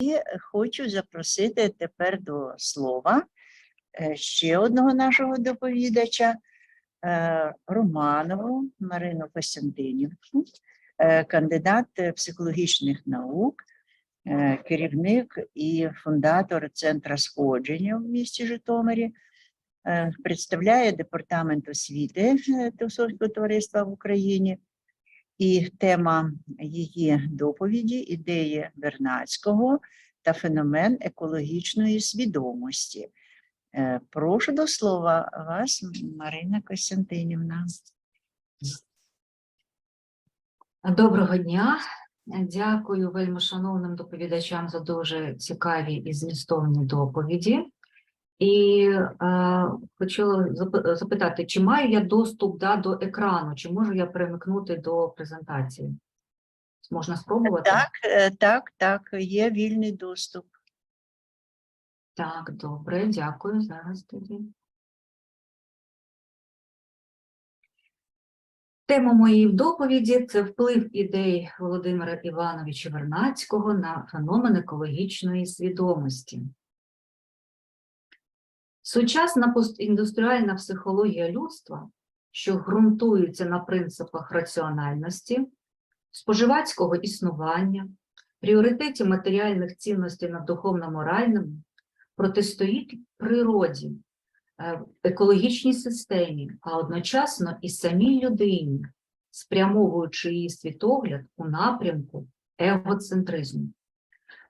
І хочу запросити тепер до слова е, ще одного нашого доповідача е, Романову Марину Костянтинівну, е, кандидат психологічних наук, керівник і фундатор Центра сходження в місті Житомирі, представляє департамент освіти е, Теософського товариства в Україні. І тема її доповіді ідеї Вернадського та феномен екологічної свідомості. Е, Прошу до слова вас, Марина Костянтинівна. Доброго дня. Дякую вельми шановним доповідачам за дуже цікаві і змістовні доповіді. І е, хотіла запитати, чи маю я доступ да, до екрану, чи можу я перемикнути до презентації? Можна спробувати? Так, е, так, так, є вільний доступ. Так, добре, дякую. Зараз тоді. Тема моєї доповіді це вплив ідей Володимира Івановича Вернацького на феномен екологічної свідомості. Сучасна постіндустріальна психологія людства, що ґрунтується на принципах раціональності, споживацького існування, пріоритеті матеріальних цінностей над духовно-моральними, протистоїть природі, е, екологічній системі, а одночасно і самій людині, спрямовуючи її світогляд у напрямку егоцентризму.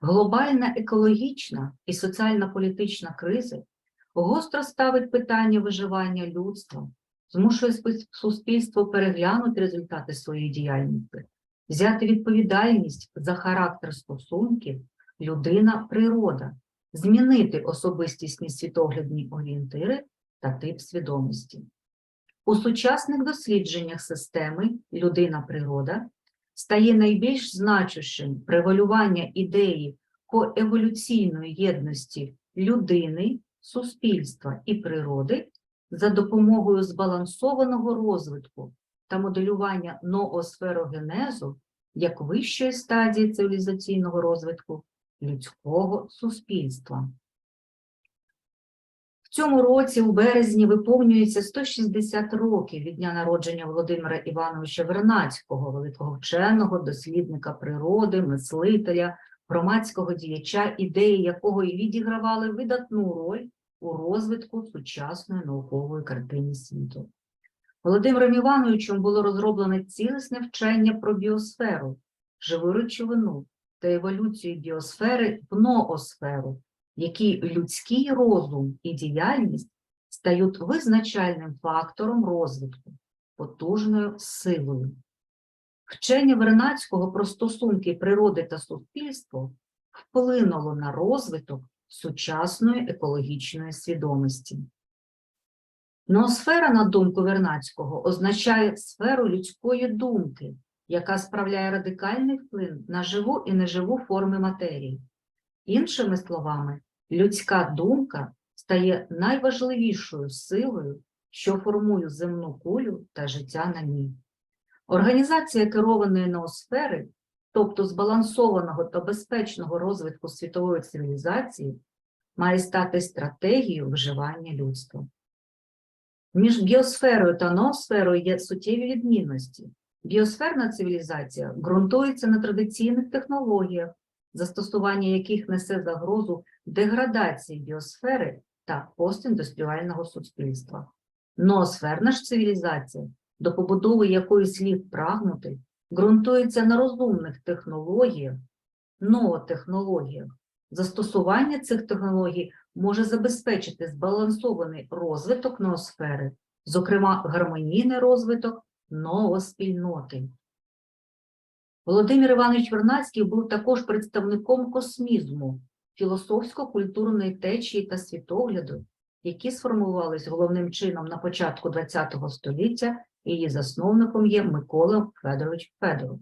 Глобальна екологічна і соціально-політична кризи гостро ставить питання виживання людства, змушує суспільство переглянути результати своєї діяльності, взяти відповідальність за характер стосунків людина-природа, змінити особистісні світоглядні орієнтири та тип свідомості. У сучасних дослідженнях системи людина-природа стає найбільш значущим превалювання ідеї коеволюційної єдності людини, суспільства і природи за допомогою збалансованого розвитку та моделювання ноосферогенезу як вищої стадії цивілізаційного розвитку людського суспільства. В цьому році, у березні, виповнюється 160 років від дня народження Володимира Івановича Вернацького, великого вченого, дослідника природи, мислителя, громадського діяча, ідеї якого і відігравали видатну роль у розвитку сучасної наукової картини світу. Володимиром Івановичем було розроблене цілісне вчення про біосферу, живу речовину та еволюцію біосфери в ноосферу, в якій людський розум і діяльність стають визначальним фактором розвитку, потужною силою. Вчення Вернацького про стосунки природи та суспільства вплинуло на розвиток сучасної екологічної свідомості. Ноосфера, на думку Вернацького, означає сферу людської думки, яка справляє радикальний вплив на живу і неживу форми матерії. Іншими словами, людська думка стає найважливішою силою, що формує земну кулю та життя на ній. Організація керованої ноосфери, тобто збалансованого та безпечного розвитку світової цивілізації, має стати стратегією виживання людства. Між біосферою та ноосферою є суттєві відмінності. Біосферна цивілізація ґрунтується на традиційних технологіях, застосування яких несе загрозу деградації біосфери та постіндустріального суспільства. Ноосферна ж цивілізація, до побудови якої слід прагнути, ґрунтується на розумних технологіях, ноотехнологіях. Застосування цих технологій може забезпечити збалансований розвиток ноосфери, зокрема гармонійний розвиток новоспільноти. Володимир Іванович Вернадський був також представником космізму, філософсько-культурної течії та світогляду, які сформувались головним чином на початку ХХ століття, її засновником є Микола Федорович Федоров.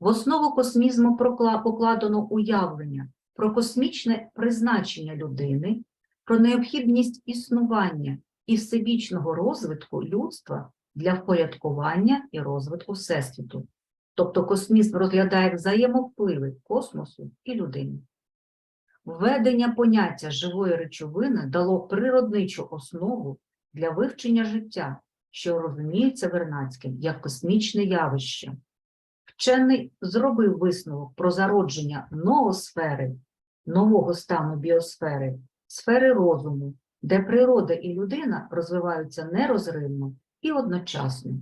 В основу космізму покладено уявлення про космічне призначення людини, про необхідність існування і всебічного розвитку людства для впорядкування і розвитку Всесвіту. Тобто космізм розглядає взаємовпливи космосу і людини. Введення поняття живої речовини дало природничу основу для вивчення життя, що розуміється Вернадським як космічне явище. Вчений зробив висновок про зародження ноосфери, нового стану біосфери, сфери розуму, де природа і людина розвиваються нерозривно і одночасно.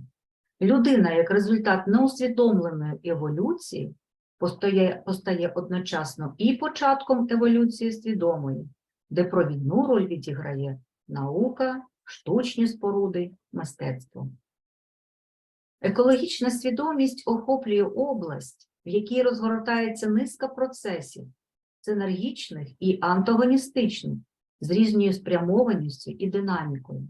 Людина, як результат неусвідомленої еволюції, постає, постає одночасно і початком еволюції свідомої, де провідну роль відіграє наука, штучні споруди, мистецтво. Екологічна свідомість охоплює область, в якій розгортається низка процесів синергічних і антагоністичних, з різною спрямованістю і динамікою.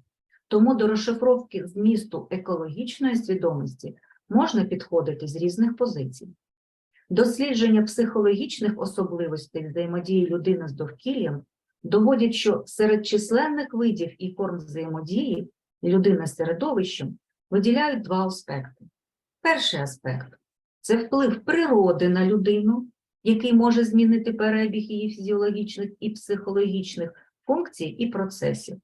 Тому до розшифровки змісту екологічної свідомості можна підходити з різних позицій. Дослідження психологічних особливостей взаємодії людини з довкіллям доводять, що серед численних видів і форм взаємодії людини з середовищем виділяють два аспекти. Перший аспект це вплив природи на людину, який може змінити перебіг її фізіологічних і психологічних функцій і процесів.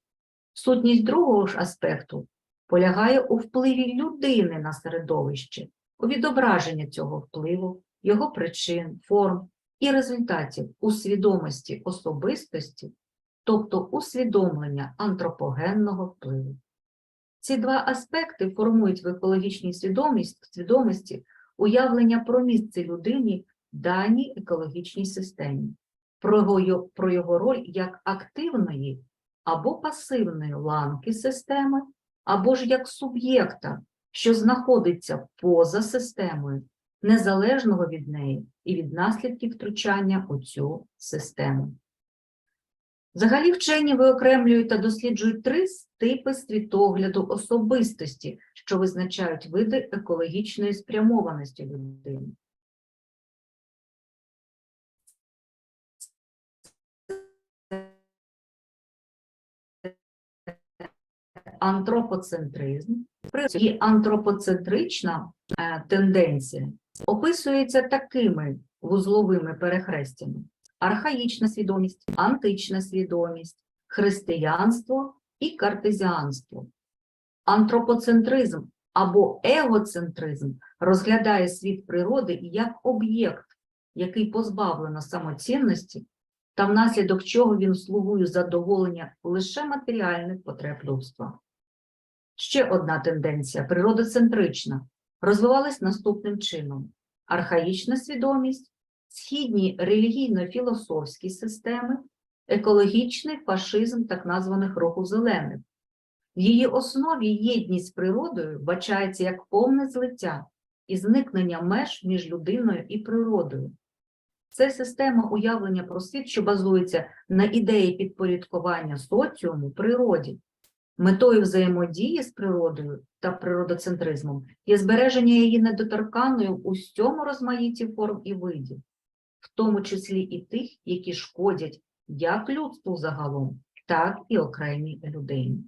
Сутність другого ж аспекту полягає у впливі людини на середовище, у відображенні цього впливу, його причин, форм і результатів у свідомості особистості, тобто усвідомлення антропогенного впливу. Ці два аспекти формують в екологічній свідомості уявлення про місце людині в даній екологічній системі, про його роль як активної або пасивної ланки системи, або ж як суб'єкта, що знаходиться поза системою, незалежного від неї і від наслідків втручання у цю систему. Взагалі вчені виокремлюють та досліджують три типи світогляду особистості, що визначають види екологічної спрямованості людини. Антропоцентризм і антропоцентрична е, тенденція описується такими вузловими перехрестями: архаїчна свідомість, антична свідомість, християнство і картезіанство. Антропоцентризм або егоцентризм розглядає світ природи як об'єкт, який позбавлено самоцінності, та внаслідок чого він слугує задоволення лише матеріальних потреб людства. Ще одна тенденція природоцентрична розвивалась наступним чином: архаїчна свідомість, східні релігійно-філософські системи, екологічний фашизм так названих руху зелених. В її основі єдність з природою вбачається як повне злиття і зникнення меж між людиною і природою. Це система уявлення про світ, що базується на ідеї підпорядкування соціуму природі. Метою взаємодії з природою та природоцентризмом є збереження її недоторканою в усьому розмаїтті форм і видів, в тому числі і тих, які шкодять як людству загалом, так і окремій людині.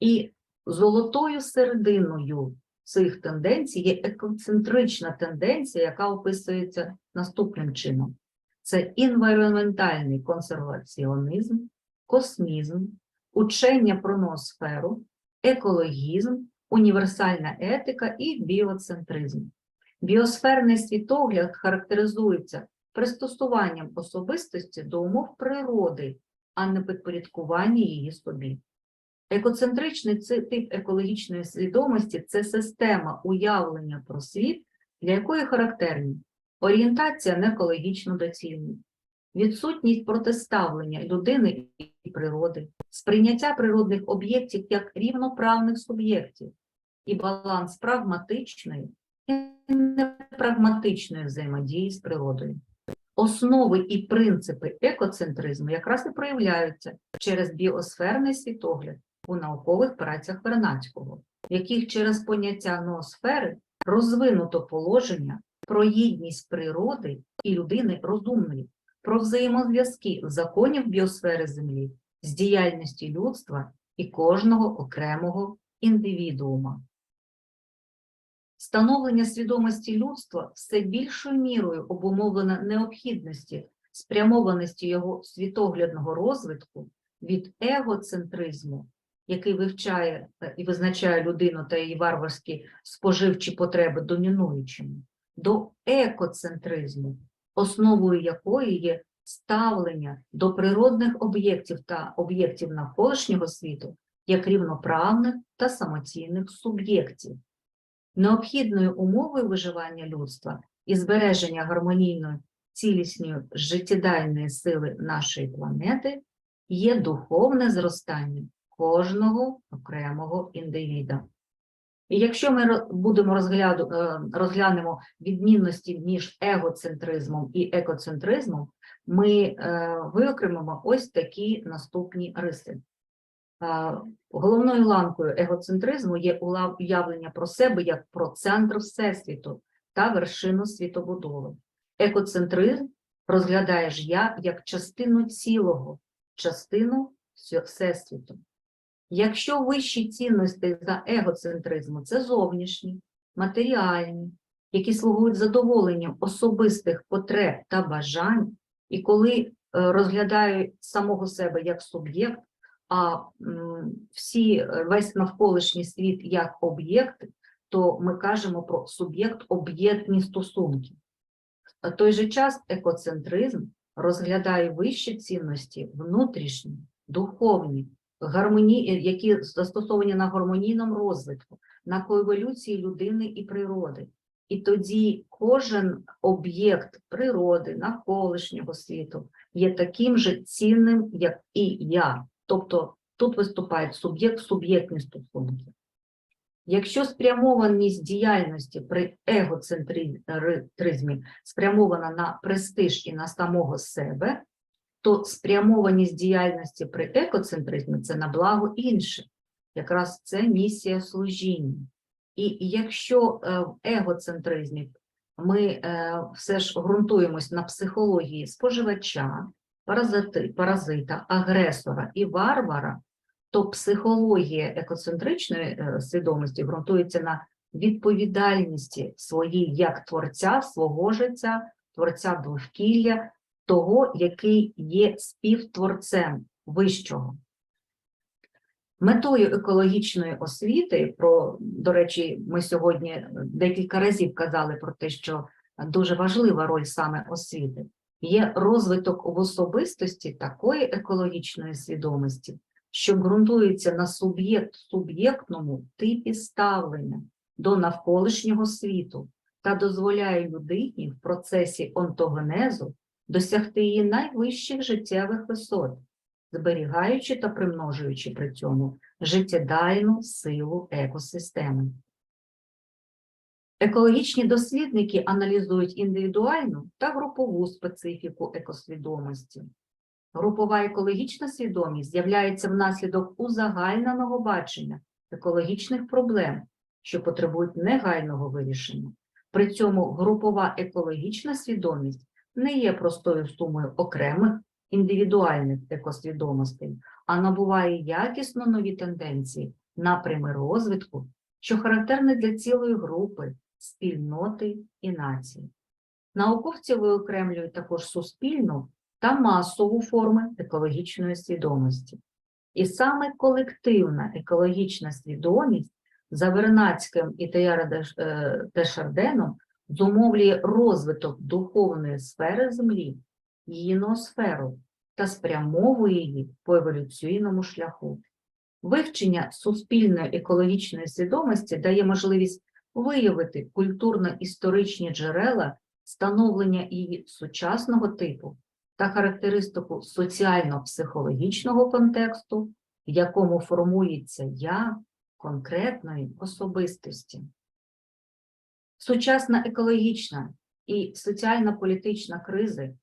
І золотою серединою цих тенденцій є екоцентрична тенденція, яка описується наступним чином: це інвайроментальний консерваціонізм, космізм, учення про ноосферу, екологізм, універсальна етика і біоцентризм. Біосферний світогляд характеризується пристосуванням особистості до умов природи, а не підпорядкування її собі. Екоцентричний тип екологічної свідомості це система уявлення про світ, для якої характерні орієнтація на екологічну доцільність, відсутність протиставлення людини і природи, сприйняття природних об'єктів як рівноправних суб'єктів і баланс прагматичної і непрагматичної взаємодії з природою. Основи і принципи екоцентризму якраз і проявляються через біосферний світогляд у наукових працях Вернадського, в яких через поняття ноосфери розвинуто положення про єдність природи і людини розумної, про взаємозв'язки законів біосфери Землі з діяльністю людства і кожного окремого індивідуума. Становлення свідомості людства все більшою мірою обумовлено необхідності, спрямованості його світоглядного розвитку від егоцентризму, який вивчає е, і визначає людину та її варварські споживчі потреби домінуючими, до екоцентризму, основою якої є ставлення до природних об'єктів та об'єктів навколишнього світу як рівноправних та самоцінних суб'єктів. Необхідною умовою виживання людства і збереження гармонійної цілісної життєдайної сили нашої планети є духовне зростання кожного окремого індивіда. І якщо ми будемо розгляду, е, розглянемо відмінності між егоцентризмом і екоцентризмом, ми е, виокремимо ось такі наступні риси. Е, Головною ланкою егоцентризму є уявлення про себе як про центр Всесвіту та вершину світобудови. Екоцентризм розглядає ж я як частину цілого, частину Всесвіту. Якщо вищі цінності за егоцентризму це зовнішні, матеріальні, які слугують задоволенням особистих потреб та бажань, і коли е, розглядають самого себе як суб'єкт, а всі, е, весь навколишній світ як об'єкт, то ми кажемо про суб'єкт-об'єктні стосунки. В той же час екоцентризм розглядає вищі цінності внутрішні, духовні, гармоні... які застосовані на гармонійному розвитку, на коеволюції людини і природи. І тоді кожен об'єкт природи, навколишнього світу є таким же цінним, як і я. Тобто тут виступають суб'єкт-суб'єктні стосунки. Якщо спрямованість діяльності при егоцентризмі спрямована на престиж і на самого себе, то спрямованість діяльності при екоцентризмі це на благо інших. Якраз це місія служіння. І якщо е, в егоцентризмі ми е, все ж ґрунтуємось на психології споживача, паразита, агресора і варвара, то психологія екоцентричної е, свідомості ґрунтується на відповідальності своїй як творця свого життя, творця довкілля, того, який є співтворцем вищого. Метою екологічної освіти, про, до речі, ми сьогодні декілька разів казали про те, що дуже важлива роль саме освіти, є розвиток в особистості такої екологічної свідомості, що ґрунтується на суб'єкт-суб'єктному типі ставлення до навколишнього світу та дозволяє людині в процесі онтогенезу досягти її найвищих життєвих висот, зберігаючи та примножуючи при цьому життєдайну силу екосистеми. Екологічні дослідники аналізують індивідуальну та групову специфіку екосвідомості. Групова екологічна свідомість з'являється внаслідок узагальненого бачення екологічних проблем, що потребують негайного вирішення. При цьому групова екологічна свідомість не є простою сумою окремих індивідуальних екосвідомостей, а набуває якісно нові тенденції, напрями розвитку, що характерні для цілої групи, спільноти і нації. Науковці виокремлюють також суспільну та масову форми екологічної свідомості. І саме колективна екологічна свідомість за Вернацьким і Теяра Деш- е, зумовлює розвиток духовної сфери Землі, її ноосферу, та спрямовує її по еволюційному шляху. Вивчення суспільної екологічної свідомості дає можливість виявити культурно-історичні джерела становлення її сучасного типу та характеристику соціально-психологічного контексту, в якому формується я конкретної особистості. Сучасна екологічна і соціально-політична кризи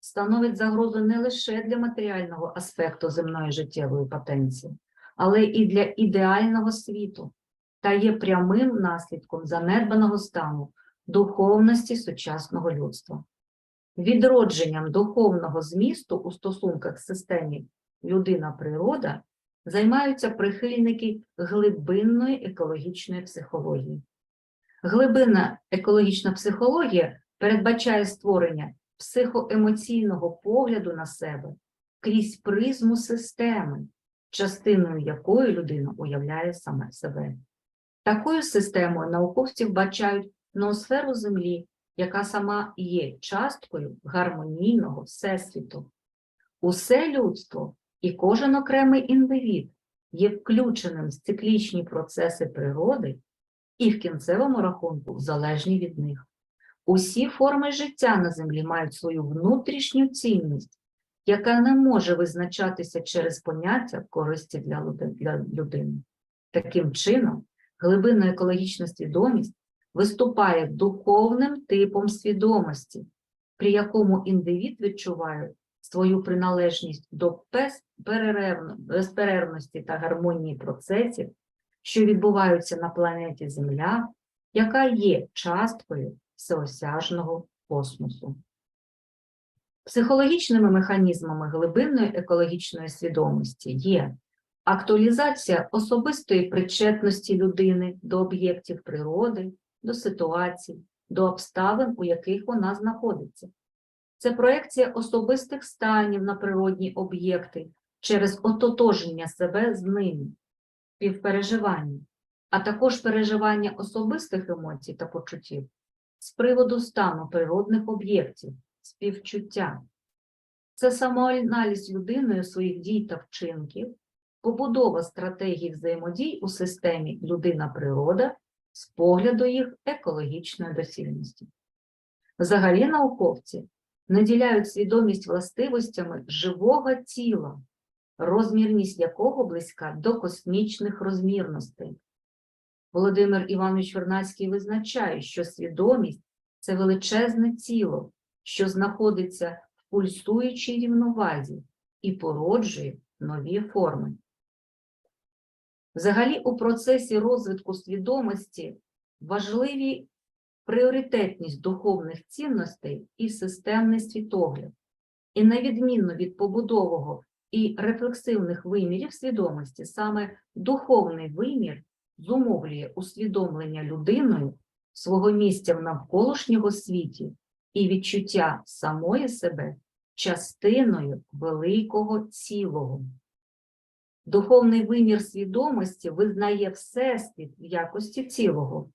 становить загрозу не лише для матеріального аспекту земної життєвої потенції, але і для ідеального світу та є прямим наслідком занедбаного стану духовності сучасного людства. Відродженням духовного змісту у стосунках з системі людина-природа займаються прихильники глибинної екологічної психології. Глибинна екологічна психологія передбачає створення психоемоційного погляду на себе крізь призму системи, частиною якої людина уявляє саме себе. Такою системою науковці вбачають ноосферу Землі, яка сама є часткою гармонійного всесвіту. Усе людство і кожен окремий індивід є включеним в циклічні процеси природи і в кінцевому рахунку залежні від них. Усі форми життя на землі мають свою внутрішню цінність, яка не може визначатися через поняття користі для людини. Таким чином, глибинна екологічна свідомість виступає духовним типом свідомості, при якому індивід відчуває свою приналежність до безперервності та гармонії процесів, що відбуваються на планеті Земля, яка є часткою всеосяжного космосу. Психологічними механізмами глибинної екологічної свідомості є актуалізація особистої причетності людини до об'єктів природи, до ситуацій, до обставин, у яких вона знаходиться. Це проекція особистих станів на природні об'єкти через ототоження себе з ними, співпереживання, а також переживання особистих емоцій та почуттів з приводу стану природних об'єктів, співчуття. Це самоаналіз людиною своїх дій та вчинків, побудова стратегій взаємодій у системі людина-природа з погляду їх екологічної доцільності. Взагалі науковці наділяють свідомість властивостями живого тіла, розмірність якого близька до космічних розмірностей. Володимир Іванович Вернадський визначає, що свідомість це величезне тіло, що знаходиться в пульсуючій рівновазі і породжує нові форми. Взагалі, у процесі розвитку свідомості важливі пріоритетність духовних цінностей і системний світогляд. І на відміну від побудового і рефлексивних вимірів свідомості, саме духовний вимір зумовлює усвідомлення людиною свого місця в навколишнього світі і відчуття самої себе частиною великого цілого. Духовний вимір свідомості визнає Всесвіт в якості цілого,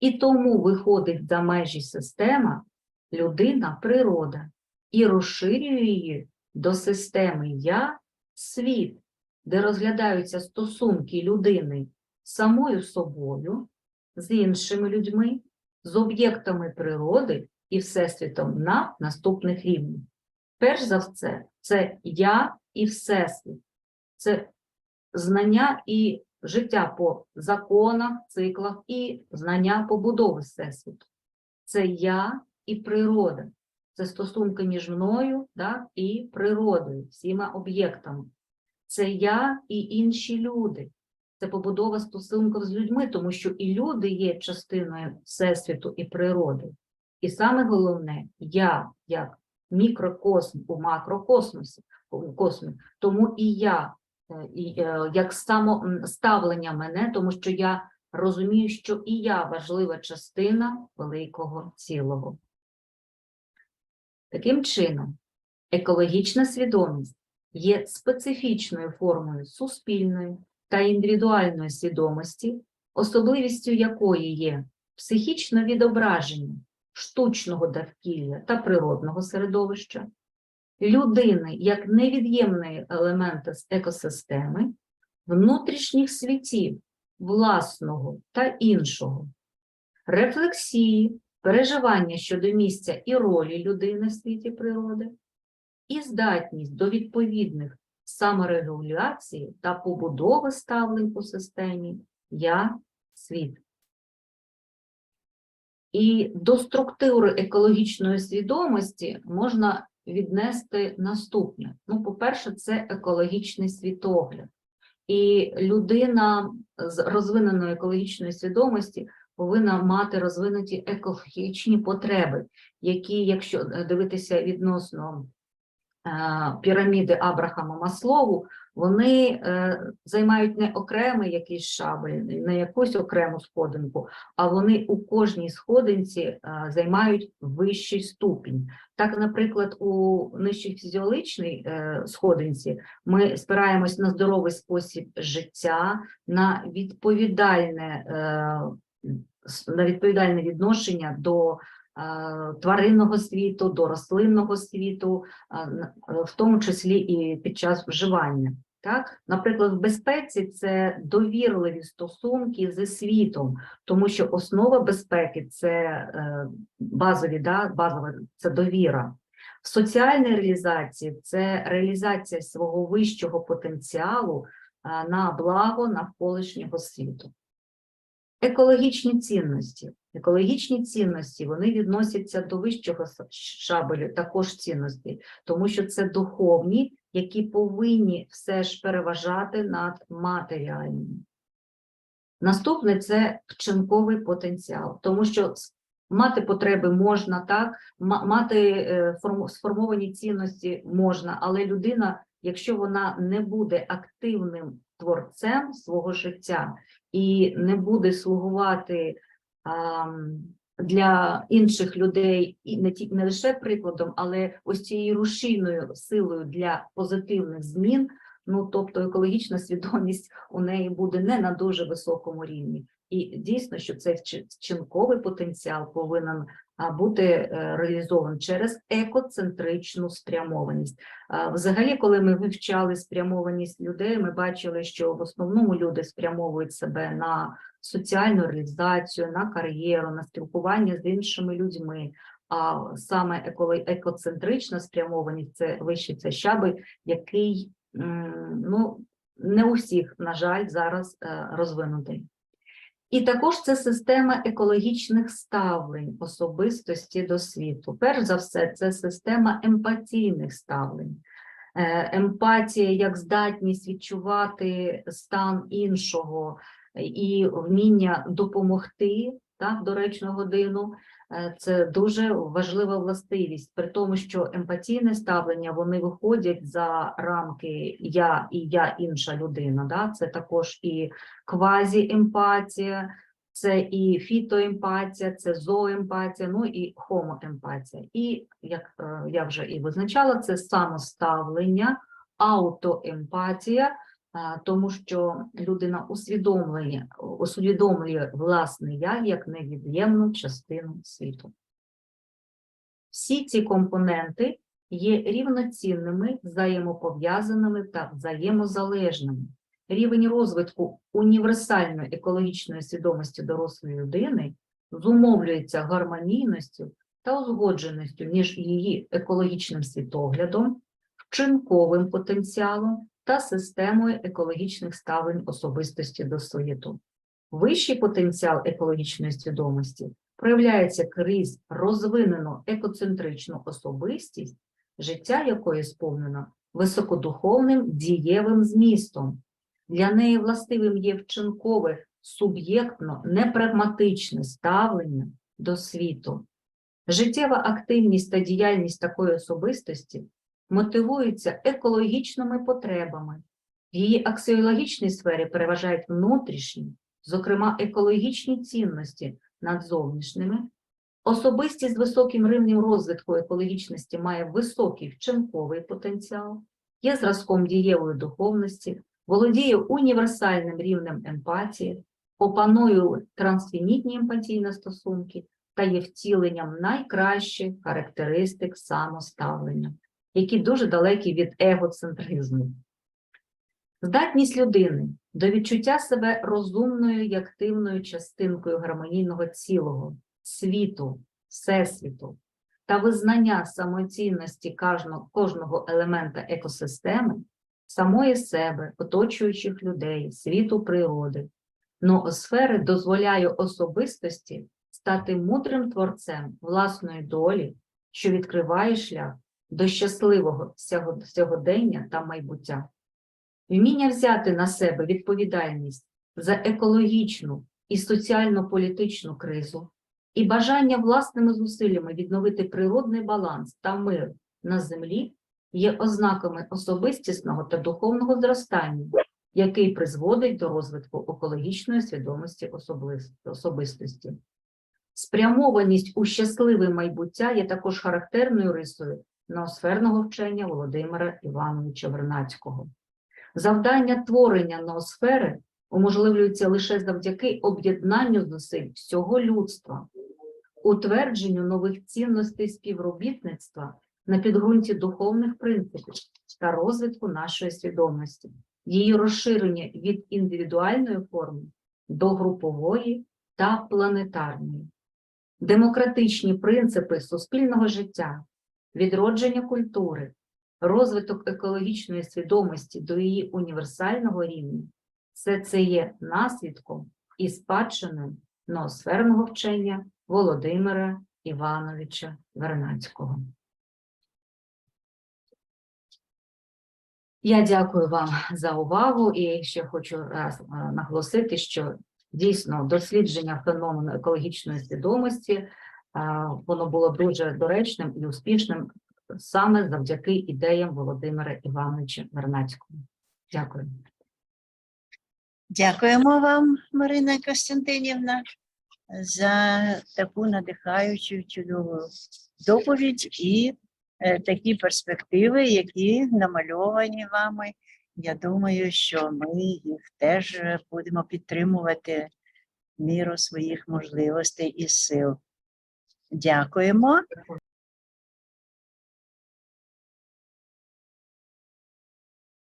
і тому виходить за межі система людина природа і розширює її до системи Я світ, де розглядаються стосунки людини самою собою, з іншими людьми, з об'єктами природи і Всесвітом на наступних рівнях. Перш за все, це я і Всесвіт, це знання і життя по законах, циклах і знання побудови Всесвіту. Це я і природа, це стосунки між мною да, і природою, всіма об'єктами. Це я і інші люди. Це побудова стосунків з людьми, тому що і люди є частиною Всесвіту і природи. І саме головне, я як мікрокосм у макрокосмосі, космі, тому і я е, і, е, як само м, ставлення мене, тому що я розумію, що і я важлива частина великого цілого. Таким чином, екологічна свідомість є специфічною формою суспільної та індивідуальної свідомості, особливістю якої є психічне відображення штучного довкілля та природного середовища, людини як невід'ємної елемента з екосистеми, внутрішніх світів, власного та іншого, рефлексії, переживання щодо місця і ролі людини в світі природи, і здатність до відповідних саморегуляції та побудови ставлень у системі Я світ. І до структури екологічної свідомості можна віднести наступне. Ну, по-перше, це екологічний світогляд. І людина з розвиненою екологічною свідомості повинна мати розвинуті екологічні потреби, які, якщо дивитися відносно піраміди Абрахама Маслову, вони е, займають не окремий якийсь шабель, не якусь окрему сходинку, а вони у кожній сходинці е, займають вищий ступінь. Так, наприклад, у нижчій фізіологічній е, сходинці ми спираємось на здоровий спосіб життя, на відповідальне, е, на відповідальне відношення до е, тваринного світу, до рослинного світу, в тому числі і під час вживання. Так, наприклад, в безпеці це довірливі стосунки зі світом, тому що основа безпеки це е, базові, да, базова це довіра. В соціальній реалізації це реалізація свого вищого потенціалу е, на благо навколишнього світу. Екологічні цінності. Екологічні цінності вони відносяться до вищого шабелю також цінностей, тому що це духовні, які повинні все ж переважати над матеріальними. Наступне це вчинковий потенціал, тому що мати потреби можна так, мати е, сформовані цінності можна, але людина, якщо вона не буде активним творцем свого життя і не буде слугувати ам, для інших людей і не ті не лише прикладом, але ось цією рушійною силою для позитивних змін. Ну тобто екологічна свідомість у неї буде не на дуже високому рівні. І дійсно, що цей вчи- вчинковий потенціал повинен бути е, реалізований через екоцентричну спрямованість. Взагалі, коли ми вивчали спрямованість людей, ми бачили, що в основному люди спрямовують себе на соціальну реалізацію, на кар'єру, на спілкування з іншими людьми. А саме екоцентрична спрямованість це вищий це щабель, який ну, не у всіх, на жаль, зараз е, розвинутий. І також це система екологічних ставлень особистості до світу. Перш за все, це система емпатійних ставлень. Е, Емпатія як здатність відчувати стан іншого і вміння допомогти так, в доречну годину. Е, Це дуже важлива властивість, при тому, що емпатійне ставлення вони виходять за рамки я і я інша людина. Да? Це також і квазіемпатія, це і фітоемпатія, це зооемпатія, ну і хомоемпатія. І як е, я вже і визначала, це самоставлення, аутоемпатія, тому що людина усвідомлює, усвідомлює власне я як невід'ємну частину світу. Всі ці компоненти є рівноцінними, взаємопов'язаними та взаємозалежними. Рівень розвитку універсальної екологічної свідомості дорослої людини зумовлюється гармонійністю та узгодженістю між її екологічним світоглядом, вчинковим потенціалом та системою екологічних ставлень особистості до світу. Вищий потенціал екологічної свідомості проявляється крізь розвинену екоцентричну особистість, життя якої сповнено високодуховним дієвим змістом. Для неї властивим є вчинкове суб'єктно непрагматичне ставлення до світу. Життєва активність та діяльність такої особистості мотивуються екологічними потребами. В її аксіологічній сфері переважають внутрішні, зокрема екологічні цінності над зовнішніми. Особистість з високим рівнем розвитку екологічності має високий вчинковий потенціал, є зразком дієвої духовності, володіє універсальним рівнем емпатії, опанує трансфінітні емпатійні стосунки та є втіленням найкращих характеристик самоставлення, які дуже далекі від егоцентризму. Здатність людини до відчуття себе розумною і активною частинкою гармонійного цілого, світу, всесвіту та визнання самоцінності кожного, елемента екосистеми, самої себе, оточуючих людей, світу природи, ноосфери дозволяє особистості стати мудрим творцем власної долі, що відкриває шлях до щасливого сьогодення та майбуття. Вміння взяти на себе відповідальність за екологічну і соціально-політичну кризу і бажання власними зусиллями відновити природний баланс та мир на землі є ознаками особистісного та духовного зростання, який призводить до розвитку екологічної свідомості особистості. Спрямованість у щасливе майбуття є також характерною рисою ноосферного вчення Володимира Івановича Вернацького. Завдання творення ноосфери уможливлюється лише завдяки об'єднанню зусиль всього людства, утвердженню нових цінностей співробітництва на підґрунті духовних принципів та розвитку нашої свідомості, її розширення від індивідуальної форми до групової та планетарної. Демократичні принципи суспільного життя, відродження культури, розвиток екологічної свідомості до її універсального рівня все це є наслідком і спадщиною ноосферного вчення Володимира Івановича Вернацького. Я дякую вам за увагу і ще хочу раз е, наголосити, що дійсно дослідження феномену екологічної свідомості воно було дуже доречним і успішним саме завдяки ідеям Володимира Івановича Вернацького. Дякую. Дякуємо вам, Марина Костянтинівна, за таку надихаючу чудову доповідь і е, такі перспективи, які намальовані вами. Я думаю, що ми їх теж будемо підтримувати міру своїх можливостей і сил. Дякуємо.